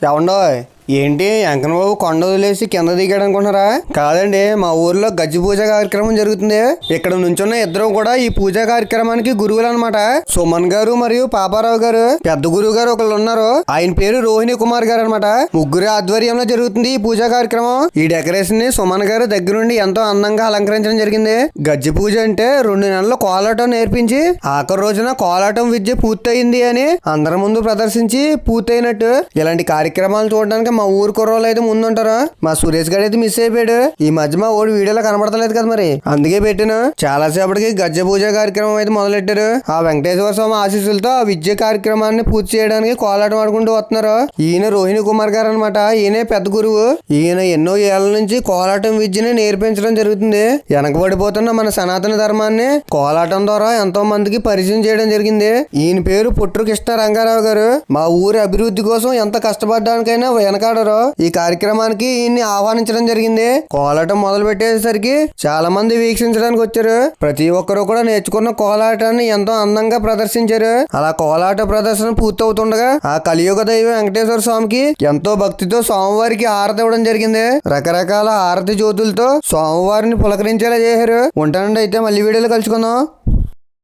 chào anh ơi. ఏంటి వెంకన్నబాబు కొండ వదిలేసి కింద దిగాడు అనుకుంటున్నారా? కాదండి మా ఊర్లో గజ్జి పూజ కార్యక్రమం జరుగుతుంది. ఇక్కడ నుంచున్న ఇద్దరు కూడా ఈ పూజా కార్యక్రమానికి గురువులు అనమాట సుమన్ గారు మరియు పాపారావు గారు పెద్ద గురువు గారు ఒకళ్ళు ఉన్నారు. ఆయన పేరు రోహిణి కుమార్ గారు అనమాట ముగ్గురు ఆధ్వర్యంలో జరుగుతుంది ఈ పూజా కార్యక్రమం. ఈ డెకరేషన్ని సుమన్ గారు దగ్గరుండి ఎంతో అందంగా అలంకరించడం జరిగింది. గజ్జి పూజ అంటే రెండు నెలలు కోలాటం నేర్పించి ఆఖరి రోజున కోలాటం విద్య పూర్తయింది అని అందరి ముందు ప్రదర్శించి పూర్తయినట్టు. ఇలాంటి కార్యక్రమాలు చూడడానికి మా ఊరు కుర్రోళ్ళు అయితే ముందుంటారు? మా సురేష్ గారు అయితే మిస్ అయిపోయాడు. ఈ మధ్య మా ఓడి వీడియోలో కనబడతలేదు కదా మరి. అందుకే పెట్టాను. చాలా సేపటికి గజ్జ పూజ కార్యక్రమం అయితే మొదలెట్టారు. ఆ వెంకటేశ్వర స్వామి ఆశీస్సులతో ఆ విద్య కార్యక్రమాన్ని పూర్తి చేయడానికి కోలాటం ఆడుకుంటూ వస్తున్నారు. ఈయన రోహిణి కుమార్ గారు అనమాట ఈయనే పెద్ద గురువు. ఈయన ఎన్నో ఏళ్ళ నుంచి కోలాటం విద్యని నేర్పించడం జరుగుతుంది. వెనకబడిపోతున్న మన సనాతన ధర్మాన్ని కోలాటం ద్వారా ఎంతో మందికి పరిచయం చేయడం జరిగింది. ఈయన పేరు పుట్టు కృష్ణ రంగారావు గారు. మా ఊరి అభివృద్ధి కోసం ఎంత కష్టపడడానికైనా వెనకాడరు. ఈ కార్యక్రమానికి ఈయన్ని ఆహ్వానించడం జరిగింది. కోలాటం మొదలు పెట్టేసరికి చాలా మంది వీక్షించడానికి వచ్చారు. ప్రతి ఒక్కరు కూడా నేర్చుకున్న కోలాటాన్ని ఎంతో అందంగా ప్రదర్శించారు. అలా కోలాట ప్రదర్శన పూర్తవుతుండగా ఆ కలియుగ దైవం వెంకటేశ్వర స్వామికి ఎంతో భక్తితో స్వామివారికి హారతి ఇవ్వడం జరిగింది. రకరకాల హారతి జ్యోతులతో స్వామివారిని పులకరించేలా చేశారు. ఉంటానండి అయితే మళ్ళీ వీడియోలో కలుసుకుందాం.